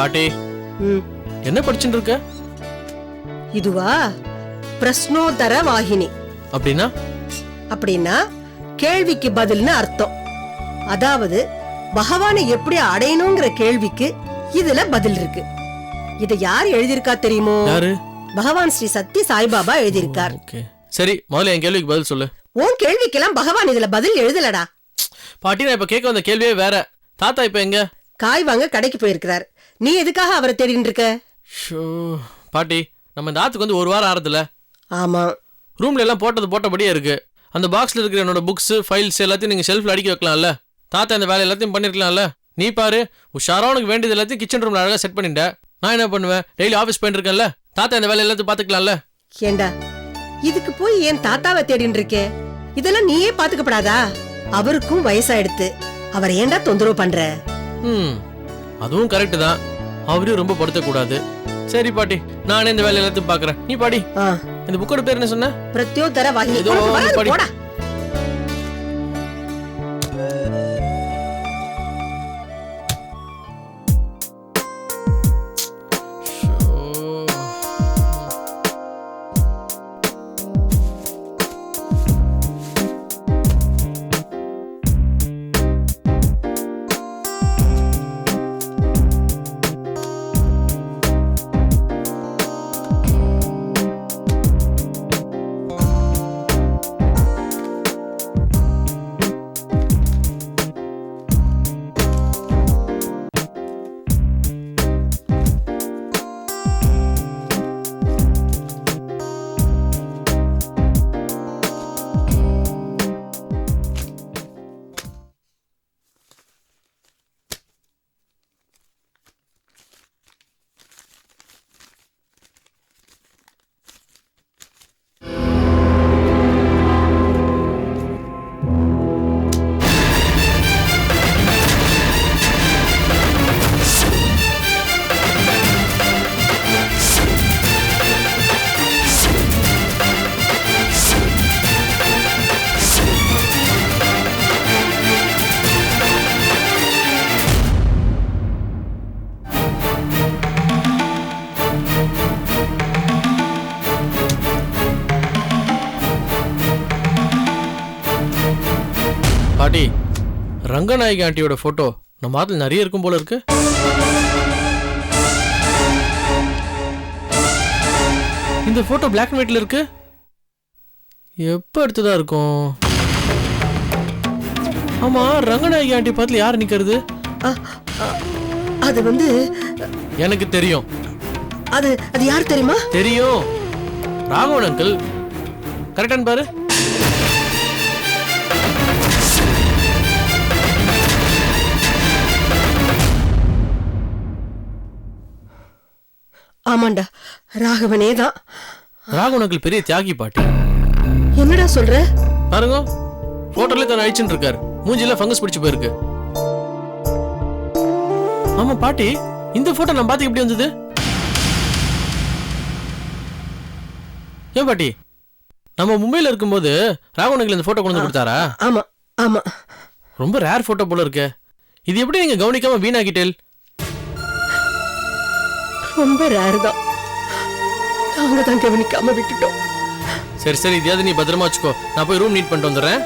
பாட்டி என்ன படிச்சுட்டு இருக்க? இதுவா? பிரஸ்னோத்தர வாகினி. அப்படின்னா? அப்படின்னா கேள்விக்கு பதில்னு அர்த்தம். அதாவது பகவானை எப்படி அடையணுங்கிற கேள்விக்கு இதுல பதில் இருக்கு. இத யார் எழுதியிருக்கா தெரியுமோ? யாரு? பகவான் ஸ்ரீ சத்ய சாய்பாபா எழுதியிருக்கார். ஓகே சரி முதல்ல என் கேள்விக்கு பதில் சொல்லு. உன் கேள்விக்கெல்லாம் பகவான் இதுல பதில் எழுதலடா. பாட்டி நான் இப்ப கேட்க வந்த கேள்வியே வேற. தாத்தா இப்ப எங்க? காய் வாங்க கடைக்கு போயிருக்கிறார். நீ எதுக்காக அவரை தேடிட்டு இருக்க ஷோ பாட்டி நம்ம இந்த ஆத்துக்கு வந்து ஒரு வாரம் ஆறதுல ஆமா. ரூம்ல எல்லாம் போட்டது போட்டபடியே இருக்கு. அந்த பாக்ஸ்ல இருக்கிற என்னோட புக்ஸ் ஃபைல்ஸ் எல்லாத்தையும் நீங்க ஷெல்ஃப்ல அடுக்கி வைக்கலாம்ல. தாத்தா இந்த வேலை எல்லாத்தையும் பண்ணிருக்கலாம்ல. நீ பாரு உஷாரா உனக்கு வேண்டியது எல்லாத்தையும் கிச்சன் ரூம்ல அழகா செட் பண்ணிட்ட. நான் என்ன பண்ணுவேன்? டெய்லி ஆஃபீஸ் போயிட்டு இருக்கேன்ல. தாத்தா இந்த வேலை எல்லாத்தையும் பாத்துக்கலாம்ல. ஏண்டா இதுக்கு போய் ஏன் தாத்தாவை தேடின்னு இருக்கே இதெல்லாம் நீயே பாத்துக்கப்படாதா? அவருக்கும் வயசாயிடுத்து. அவர் ஏன்டா தொந்தரவு பண்ற? ம் அதுவும் கரெக்ட் தான். அவரையும் ரொம்ப படுத்தக்கூடாது சரி பாட்டி. நானே இந்த வேலை எல்லாத்தையும் பாக்குறேன் நீ பாடி. இந்த புக்கோட பேர் என்ன சொன்ன? பிரத்யோத்தர வாகினி ஏதோ வராது, படி. பாட்டி ரங்கநாயகி ஆண்டியோட போட்டோ நம்ம ஆத்துல நிறைய இருக்கும் போல இருக்கு. இந்த போட்டோ பிளாக் அண்ட் ஒயிட்ல இருக்கு. எப்ப எடுத்ததா இருக்கும்? ஆமா ரங்கநாயகி ஆண்டி பக்கத்துல யார் நிக்கிறது? அது வந்து எனக்கு தெரியும். அது அது யார் தெரியுமா? தெரியும். ராகவன் அங்கிள் கரெக்டான்னு பாரு. ஆமாண்டா ராகவனே தான். ராகவன் அங்கிள் பெரிய தியாகி பாட்டி. என்னடா சொல்ற? பாருங்க போட்டோல தான் அழிச்சுட்டு இருக்காரு. மூஞ்சில ஃபங்கஸ் பிடிச்சு போயிருக்கு. ஆமா பாட்டி இந்த போட்டோ நம்ம பாத்துக்கு எப்படி வந்தது? ஏன் பாட்டி நம்ம மும்பைல இருக்கும்போது ராகவனுக்கு இந்த போட்டோ கொண்டு வந்து கொடுத்தாரா? ஆமா ஆமா. ரொம்ப ரேர் போட்டோ போல இருக்கு. இது எப்படி நீங்க கவனிக்காம வீணாக்கிட்டேல்? ரொம்ப ரேர் தான். நாங்க தான் கவனிக்காம விட்டுட்டோம். சரி சரி இதையாவது நீ பத்திரமா வச்சுக்கோ. நான் போய் ரூம் நீட் பண்ணிட்டு வந்துடுறேன்.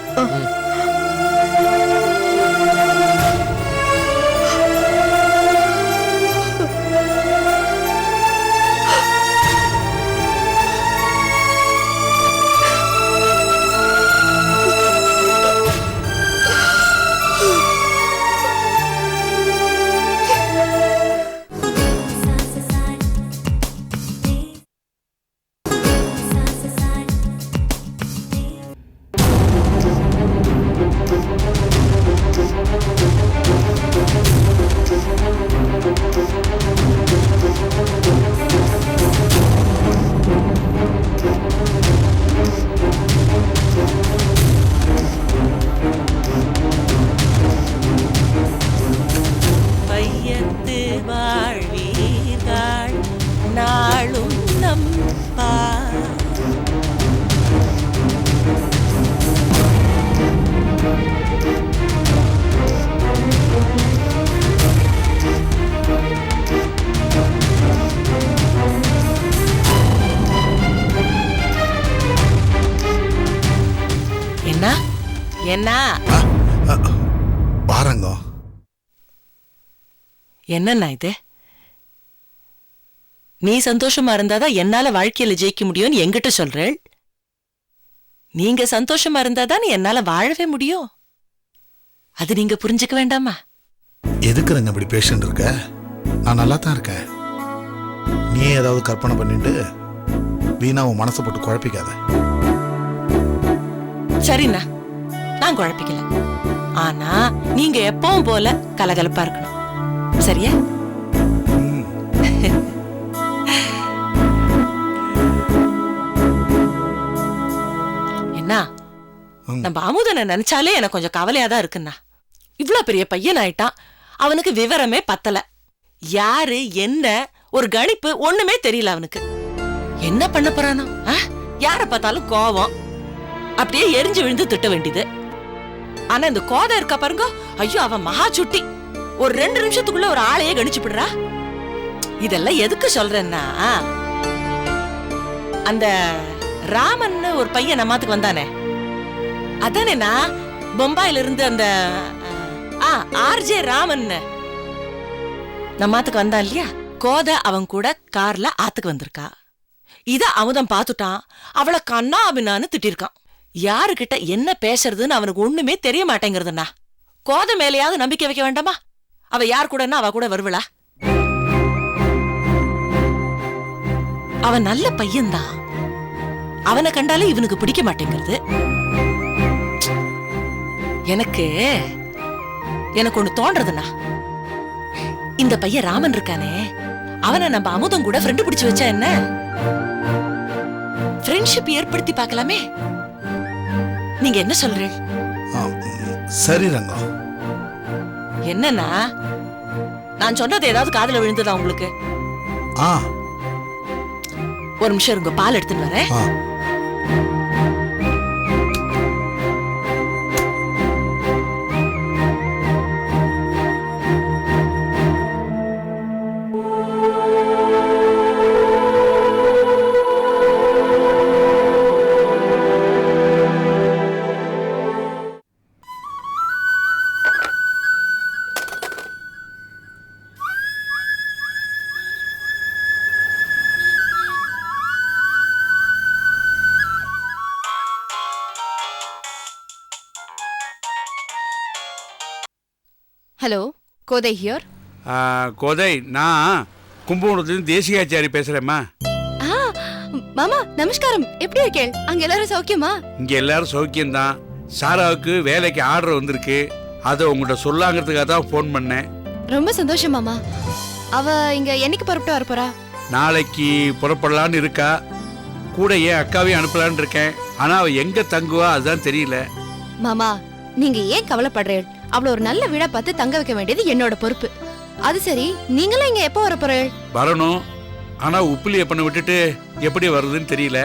என்னண்ணா இது? நீ சந்தோஷமா இருந்தாதான் என்னால வாழ்க்கையில ஜெயிக்க முடியும்னு என்கிட்ட சொல்றேள். நீங்க சந்தோஷமா இருந்தாதான் என்னால வாழவே முடியும். அது நீங்க புரிஞ்சுக்க வேண்டாமா? எதுக்கு ரங்க இப்படி பேஷண்ட் இருக்க? நான் நல்லா தான் இருக்கேன். நீ ஏதாவது கற்பனை பண்ணிட்டு வீணா உன் மனசை போட்டு குழப்பிக்காத. சரிண்ணா. நான் குழப்பிக்கல. ஆனா நீங்க எப்பவும் போல கலகலப்பா இருக்கணும். சரியா. என்ன. நம்ம அமுதனை நினைச்சாலே எனக்கு கொஞ்சம் கவலையா தான் இருக்குண்ணா. இவ்ளோ பெரிய பையன் ஆயிட்டான். அவனுக்கு விவரமே பத்தல. யாரு என்ன ஒரு கணிப்பு ஒண்ணுமே தெரியல அவனுக்கு. என்ன பண்ண போறானோ? யார பார்த்தாலும் கோவம். அப்படியே எரிஞ்சு விழுந்து திட்ட வேண்டியது. ஆனா இந்த கோதை இருக்கா பாருங்க. ஐயோ அவன் மகா சுட்டி. ஒரு ரெண்டு நிமிஷத்துக்குள்ள ஒரு ஆளையே விடுறா இதெல்லாம் எதுக்கு சொல்றேன்னா அந்த ராமன்னு ஒரு பையன் நம்மாத்துக்கு வந்தானே. அதானேண்ணா பொம்பாயில இருந்து அந்த ஆ ஆர்ஜே ராமன் நம்மாத்துக்கு வந்தான் இல்லையா? கோத அவன் கூட கார்ல ஆத்துக்கு வந்திருக்கா. இத அமுதம் பார்த்துட்டான் அவளை கண்ணா அபினான்னு திட்டிருக்கான். யாருகிட்ட என்ன பேசுறதுன்னு அவனுக்கு ஒண்ணுமே தெரிய மாட்டேங்கிறதுண்ணா. கோத மேலேயாவது நம்பிக்கை வைக்க வேண்டாமா? அவ யார் கூடன்னா அவ கூட வருவளா? அவன் நல்ல பையன்தான் அவனை கண்டாலே இவனுக்கு பிடிக்க மாட்டேங்கிறது. எனக்கு எனக்கு ஒண்ணு தோன்றதுண்ணா. இந்த பையன் ராமன் இருக்கானே. அவனை நம்ம அமுதம் கூட ஃப்ரெண்டு பிடிச்சு வச்சா என்ன? ஃப்ரெண்ட்ஷிப் ஏற்படுத்தி பார்க்கலாமே. நீங்க என்ன சொல்றீங்க? சரி ரங்கம் என்னன்னா நான் சொன்னது ஏதாவது காதுல விழுந்ததா உங்களுக்கு? ஆ. ஒரு நிமிஷம் இருங்க பால் எடுத்துட்டு வரேன். ஹலோ கோதை ஹியர் கோதை நான் கும்பகோணத்துலேருந்து தேசிகாச்சாரி பேசுகிறேம்மா ஆ மாமா நமஸ்காரம். எப்படி இருக்கேள்? அங்க எல்லாரும் சௌக்கியமா? இங்கே எல்லாரும் சௌக்கியம்தான். சாராவுக்கு வேலைக்கு ஆர்டர் வந்திருக்கு. அதை உங்கள்கிட்ட சொல்லாங்கிறதுக்காக தான் ஃபோன் பண்ணேன். ரொம்ப சந்தோஷம் மாமா. அவ இங்க என்னைக்கு புறப்பட்டு வர போறா? நாளைக்கு புறப்படலான்னு இருக்கா. கூட ஏன் அக்காவையும் அனுப்பலான்னு இருக்கேன். ஆனால் அவள் எங்கே தங்குவா அதுதான் தெரியல. மாமா நீங்க ஏன் கவலைப்படுறேள்? அவள ஒரு நல்ல வீடா பார்த்து தங்க வைக்க வேண்டியது என்னோட பொறுப்பு. அது சரி நீங்களும் இங்க எப்போ வர போறேள் வரணும். ஆனால் உப்புலியை பண்ண விட்டுட்டு எப்படி வருதுன்னு தெரியல.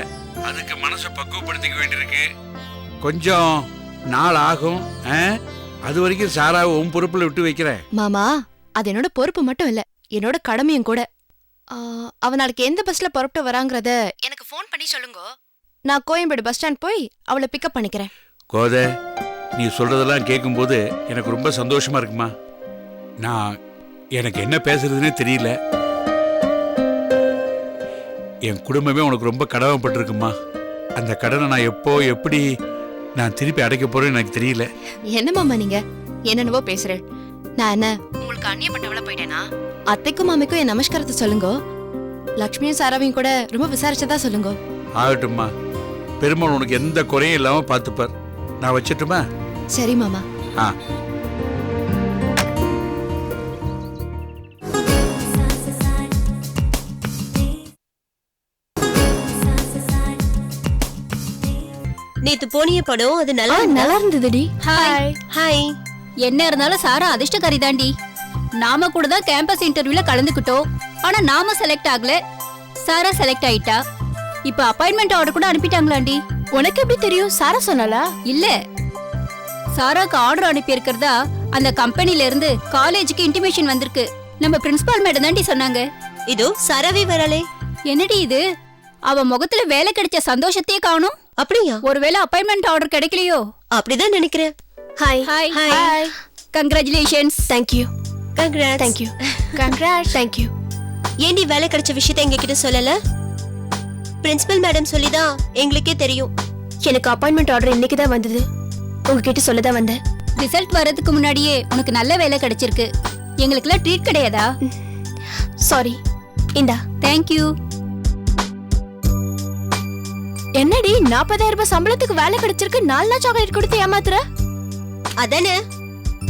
அதுக்கு மனசை பக்குவப்படுத்திக்க வேண்டியிருக்கு. கொஞ்சம் நாள் ஆகும்? அது வரைக்கும் சாராவை உன் பொறுப்பில் விட்டு வைக்கிறேன். மாமா அது என்னோட பொறுப்பு மட்டும் இல்ல. என்னோட கடமையும் கூட. அவ நாளைக்கு எந்த பஸ்ல புறப்பட்டு வராங்கறத எனக்கு ஃபோன் பண்ணி சொல்லுங்க. நான் கோயம்பேடு பஸ் ஸ்டாண்ட் போய் அவளை பிக்கப் பண்ணிக்கிறேன். கோதை நீ சொல்றதெல்லாம் கேட்கும்போது எனக்கு ரொம்ப சந்தோஷமா இருக்குமா? நான் எனக்கு என்ன பேசுறதுன்னே தெரியல. என் குடும்பமே உனக்கு ரொம்ப கடமைப்பட்டிருக்குமா? அந்த கடனை நான் எப்போ எப்படி நான் திருப்பி அடைக்க போறேன்னு எனக்கு தெரியல. என்ன மாமா நீங்க? என்னென்னவோ பேசுறேன் நான் என்ன உங்களுக்கு அந்நியப்பட்டவள போயிட்டேனா? அத்தைக்கும் மாமிக்கும் என் நமஸ்காரத்தை சொல்லுங்க. லக்ஷ்மியும் சாராவையும் கூட ரொம்ப விசாரிச்சதா சொல்லுங்க. ஆகட்டும்மா. பெருமாள் உனக்கு எந்த குறையும் இல்லாம பார்த்துப்பார். நான் வச்சிட்டுமா? சரி மாமா. ஆ. நேத்து போனிய படம் அது நல்லா? நல்லா இருந்ததுடி ஹாய் ஹாய் என்ன இருந்தாலும் சாரா அதிர்ஷ்டக்காரி தாண்டி நாம கூட தான் கேம்பஸ் இன்டர்வியூல கலந்துக்கிட்டோம். ஆனா நாம செலக்ட் ஆகல. சாரா செலக்ட் ஆயிட்டா. இப்ப அப்பாயின்மெண்ட் ஆர்டர் கூட அனுப்பிட்டாங்களாண்டி. உனக்கு எப்படி தெரியும்? சாரா சொன்னாலா இல்ல. சாராக்கு ஆர்டர் அனுப்பி இருக்கிறதா அந்த கம்பெனில இருந்து காலேஜுக்கு இன்டிமேஷன் வந்திருக்கு. நம்ம பிரின்சிபால் மேடம் தாண்டி சொன்னாங்க. இதோ சரவி வரலே. என்னடி இது? அவ முகத்துல வேலை கிடைச்ச சந்தோஷத்தையே காணும். அப்படியா? ஒருவேளை அப்பாயின்மெண்ட் ஆர்டர் கிடைக்கலையோ? அப்படிதான் நினைக்கிறேன் hi hi hi congratulations thank you congrats thank you congrat thank you ஏண்டி வேலை கிடைச்ச விஷயத்தை எங்க கிட்ட சொல்லல? பிரின்சிபல் மேடம் சொல்லிதான் எங்களுக்கே தெரியும். எனக்கு அப்பாயின்மெண்ட் ஆர்டர் இன்னைக்கு தான் வந்தது. உங்ககிட்ட சொல்ல தான் வந்தேன். ரிசல்ட் வர்றதுக்கு முன்னாடியே உனக்கு நல்ல வேலை கிடைச்சிருக்கு. எங்களுக்கெல்லாம் ட்ரீட் கிடையாதா? சாரி இந்தா. தேங்க்யூ என்னடி நாற்பதாயிரம் ரூபாய் சம்பளத்துக்கு வேலை கிடைச்சிருக்கு நாலு நாள் சாக்லேட் கொடுத்து ஏமாத்துற? அதானே.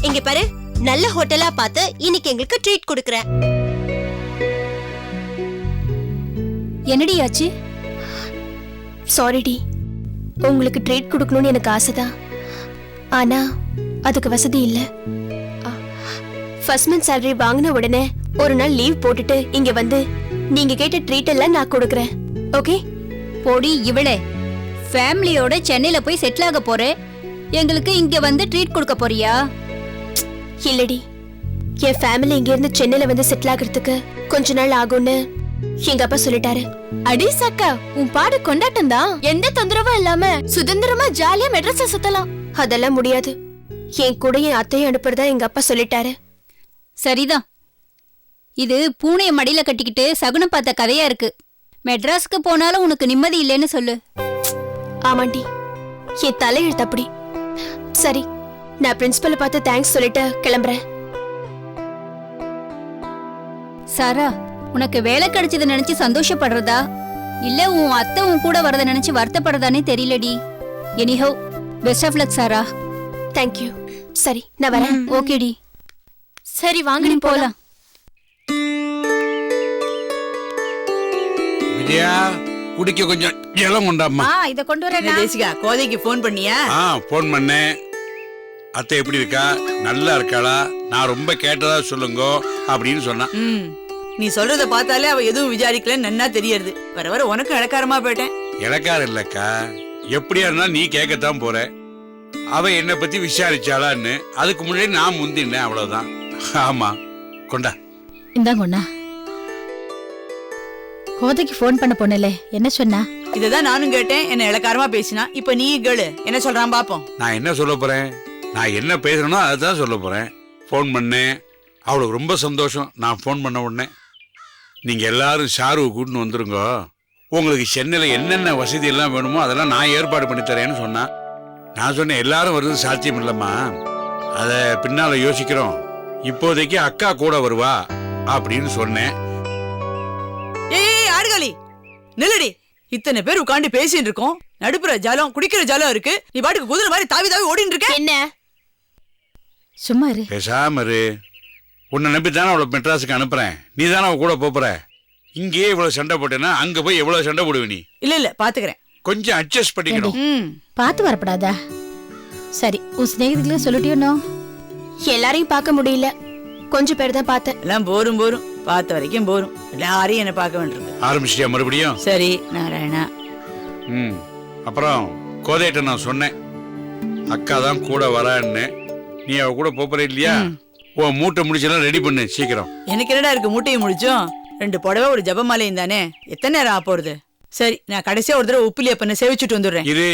இங்க பாரு நல்ல ஹோட்டலா பார்த்து இன்னைக்கு எங்களுக்கு ட்ரீட் கொடுக்கறேன். என்னடி ஆச்சு? Sorry D. உங்களுக்கு ட்ரீட் கொடுக்கணும்னு எனக்கு ஆசைதான். ஆனா அதுக்கு வசதி இல்ல. ஃபர்ஸ்ட் மந்த் salary வாங்கின உடனே ஒரு நாள் லீவ் போட்டுட்டு இங்க வந்து நீங்க கேட்ட ட்ரீட் எல்லாம் நான் கொடுக்கறேன். ஓகே போடி இவளே. ஃபேமிலியோட சென்னையில போய் செட்டில் ஆக போறே. எங்களுக்கு இங்க வந்து ட்ரீட் கொடுக்க போறியா? இல்லடி. என் ஃபேமிலி இங்க இருந்து சென்னையில வந்து செட்டில் ஆகிறதுக்கு கொஞ்ச நாள் ஆகும்னு எங்க அப்பா சொல்லிட்டாரு. அடி சக்கா உன் பாடு கொண்டாட்டம் தான் எந்த தொந்தரவும் இல்லாம சுதந்திரமா ஜாலியா மெட்ரஸ்ல சுத்தலாம். அதெல்லாம் முடியாது. என் கூட என் அத்தையும் அனுப்புறதா எங்க அப்பா சொல்லிட்டாரு. சரிதான் இது பூனைய மடியில கட்டிக்கிட்டு சகுனம் பார்த்த கதையா இருக்கு. மெட்ராஸ்க்கு போனாலும் உனக்கு நிம்மதி இல்லைன்னு சொல்லு. ஆமாண்டி. என் தலையெழுத்து அப்படி சரி நான் பிரின்சிபலை பார்த்து தேங்க்ஸ் சொல்லிட்டு கிளம்புறேன். சாரா உனக்கு வேலை கிடைச்சதை நினைச்சு சந்தோஷப்படுறதா? இல்ல உன் அத்தை உன் கூட வரத நினைச்சு வருத்தப்படுறதானே தெரியலடி. Anyhow best of luck Sara thank you சரி நான் வரேன். ஓகேடி சரி வாங்கடி போலாம். விஜயா குடிக்க கொஞ்சம் ஜலம் கொண்டாம்மா இத கொண்டு என்ன தேசிகா கோதைக்கு ஃபோன் பண்ணியா? ஆ ஃபோன் பண்ணேன். அத்தை எப்படி இருக்கா? நல்லா இருக்காளா? நான் ரொம்ப கேட்டதா சொல்லுங்க அப்படின்னு சொன்னான் ம். நீ சொல்றத பார்த்தாலே அவ எதுவும் விசாரிக்கலன்னு நன்னா தெரியறது வர வர உனக்கு இழக்காரமா போயிட்டேன். இலக்கார இல்லக்கா. எப்படியா இருந்தாலும் நீ கேட்கத்தான் போற. அவ என்னை பத்தி விசாரிச்சாளான்னு அதுக்கு முன்னாடி நான் முந்தினேன் அவ்வளவுதான். ஆமா கொண்டா. இந்தாங்கண்ணா கோதைக்கு ஃபோன் பண்ண பொண்ணுலே என்ன சொன்னா? இததான் நானும் கேட்டேன் என்ன இளக்காரமா பேசினா. இப்ப நீ கேளு என்ன சொல்றான் பாப்போம். நான் என்ன சொல்ல போறேன்? நான் என்ன பேசுறேனோ அதுதான் சொல்ல போறேன். ஃபோன் பண்ணேன் அவளுக்கு ரொம்ப சந்தோஷம். நான் ஃபோன் பண்ண உடனே நீங்க எல்லாரும் ஷாருவை கூட்டின்னு வந்துருங்க. உங்களுக்கு சென்னையில் என்னென்ன வசதி எல்லாம் வேணுமோ அதெல்லாம் நான் ஏற்பாடு பண்ணி தரேன்னு சொன்னா நான் சொன்னேன் எல்லாரும் வர்றது சாத்தியம் இல்லைம்மா. அதை பின்னால யோசிக்கிறோம். இப்போதைக்கு அக்கா கூட வருவா அப்படின்னு சொன்னேன். ஏய் ஆடுகாலி. நில்லுடி. இத்தனை பேர் உட்காந்து பேசிட்டு இருக்கோம். நடுப்புற ஜலம் குடிக்கிற ஜலம் இருக்கு. நீ பாட்டுக்கு குதிரை மாதிரி தாவி தாவி ஓடிட்டு இருக்க? என்ன? சும்மா இரு. பேசாம இரு. உன்னை நம்பி தானே அவளை மெட்ராஸுக்கு அனுப்புறேன். நீ தானே அவ கூட போப்புற இங்கேயே இவ்வளவு சண்டை போட்டேன்னா அங்க போய் எவ்வளவு சண்டை போடுவ நீ? இல்ல இல்ல பாத்துக்கிறேன். கொஞ்சம் அட்ஜஸ்ட் பண்ணிக்கணும். ம். பார்த்து வரப்படாதா. சரி உன் சிநேகிதிகளும் சொல்லிட்டியோனோ எல்லாரையும் பார்க்க முடியல. கொஞ்சம் பேர் தான் பார்த்தேன். எல்லாம் போரும் போரும். பார்த்த வரைக்கும் போரும். எல்லாரையும் என்ன பார்க்க வேண்டியிருக்கு. ஆரம்பிச்சிட்டியா மறுபடியும்? சரி நாராயணா. ம். அப்புறம் கோதையிட்ட நான் சொன்னேன். அக்கா தான் கூட வரான்னு. நீ அவ கூட போப்புற இல்லையா? உன் மூட்டை முடிச்செல்லாம் ரெடி பண்ணு சீக்கிரம். எனக்கு என்னடா இருக்கு மூட்டையை முடிச்சோம்? ரெண்டு புடவை ஒரு ஜபமாலையும் தானே? எத்தனை நேரம் ஆ போறது சரி நான் கடைசியா ஒரு தடவை உப்பிலிய பண்ண சேவிச்சுட்டு வந்துடுறேன். இது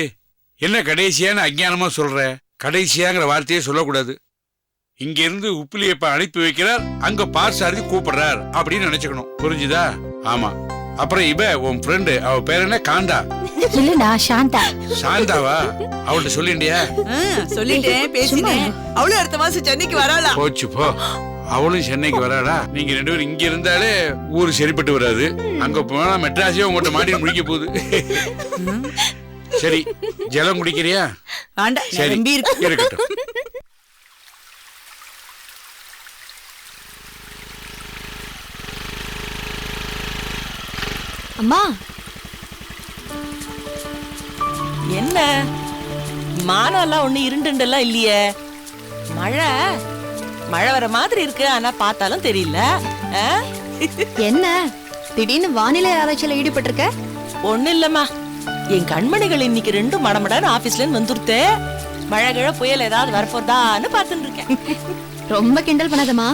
என்ன கடைசியான்னு அஞ்ஞானமா சொல்ற? கடைசியாங்கிற வார்த்தையே சொல்லக்கூடாது. இங்க இருந்து உப்பிலியப்ப அனுப்பி வைக்கிறார் அங்க பார்சாரதி கூப்பிடுறார் அப்படின்னு நினைச்சுக்கணும். புரிஞ்சுதா? ஆமா. அப்புறம் இவ உன் ஃப்ரெண்டு அவ பேர் என்ன? காந்தா. இல்லடா சாந்தா. சாந்தாவா? அவள்கிட்ட சொல்லிண்டியா ஆ, சொல்லிட்டேன் பேசினேன். அவளும் அடுத்த மாசம் சென்னைக்கு வராளா போச்சு போ. அவளும் சென்னைக்கு வராடா. நீங்க ரெண்டு பேரும் இங்க இருந்தாலே ஊரு சரிப்பட்டு வராது. அங்க போனா மெட்ராஸே உங்கள்கிட்ட மாட்டி முடிக்க போகுது. சரி ஜலம் குடிக்கிறியா? வேண்டாம் நான் சரி இருக்கட்டும். அம்மா. என்ன? மானெல்லாம் ஒண்ணு இருண்டுண்டெல்லாம் இல்லையே. மழை? மழை வர மாதிரி இருக்கு ஆனா பார்த்தாலும் தெரியல? என்ன? திடீர்னு வானிலை ஆராய்ச்சியில ஈடுபட்டிருக்க? ஒண்ணும் இல்லம்மா. என் கண்மணிகள் இன்னைக்கு ரெண்டும் மடமடன்னு ஆபீஸ்ல இருந்து வந்துருத்தே. மழை கிழ புயல் ஏதாவது வரப்போதான்னு பார்த்துட்டு இருக்கேன். ரொம்ப கிண்டல் பண்ணாதம்மா.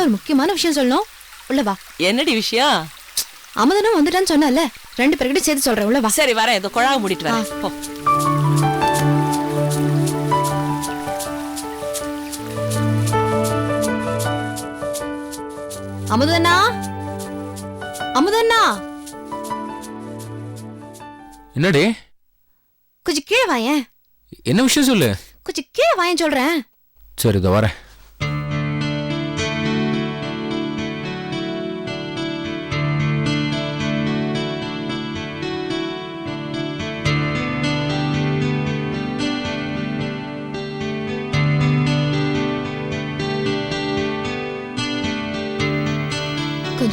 ஒரு முக்கியமான விஷயம் சொல்லணும். உள்ள வா. என்னடி விஷயம்? அமுதனும் வந்துட்டான்னு சொன்னல ரெண்டு பேர்கிட்ட சேர்த்து சொல்றேன். உள்ள வா. சரி வரேன். இதோ குழாவை மூடிட்டு வரேன். போ. அமுதண்ணா? அமுதண்ணா? என்னடி? கொஞ்சம் கீழே வாயேன். என்ன விஷயம் சொல்லு? கொஞ்சம் கீழே வாயேன் சொல்றேன். சரி இதோ வரேன்.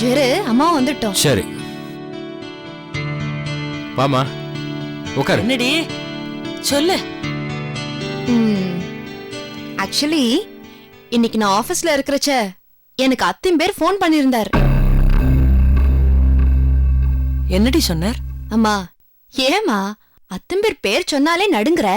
கொஞ்சம் இரு அம்மா வந்துட்டோம். சரி. வாமா உட்காரு என்னடி? சொல்லு. ஆக்சுவலி இன்னைக்கு நான் ஆபீஸ்ல இருக்கிறச்ச எனக்கு அத்தின் பேர் ஃபோன் பண்ணியிருந்தார். என்னடி சொன்னார்? அம்மா ஏமா அத்தம்பேர் பேர் சொன்னாலே நடுங்குற?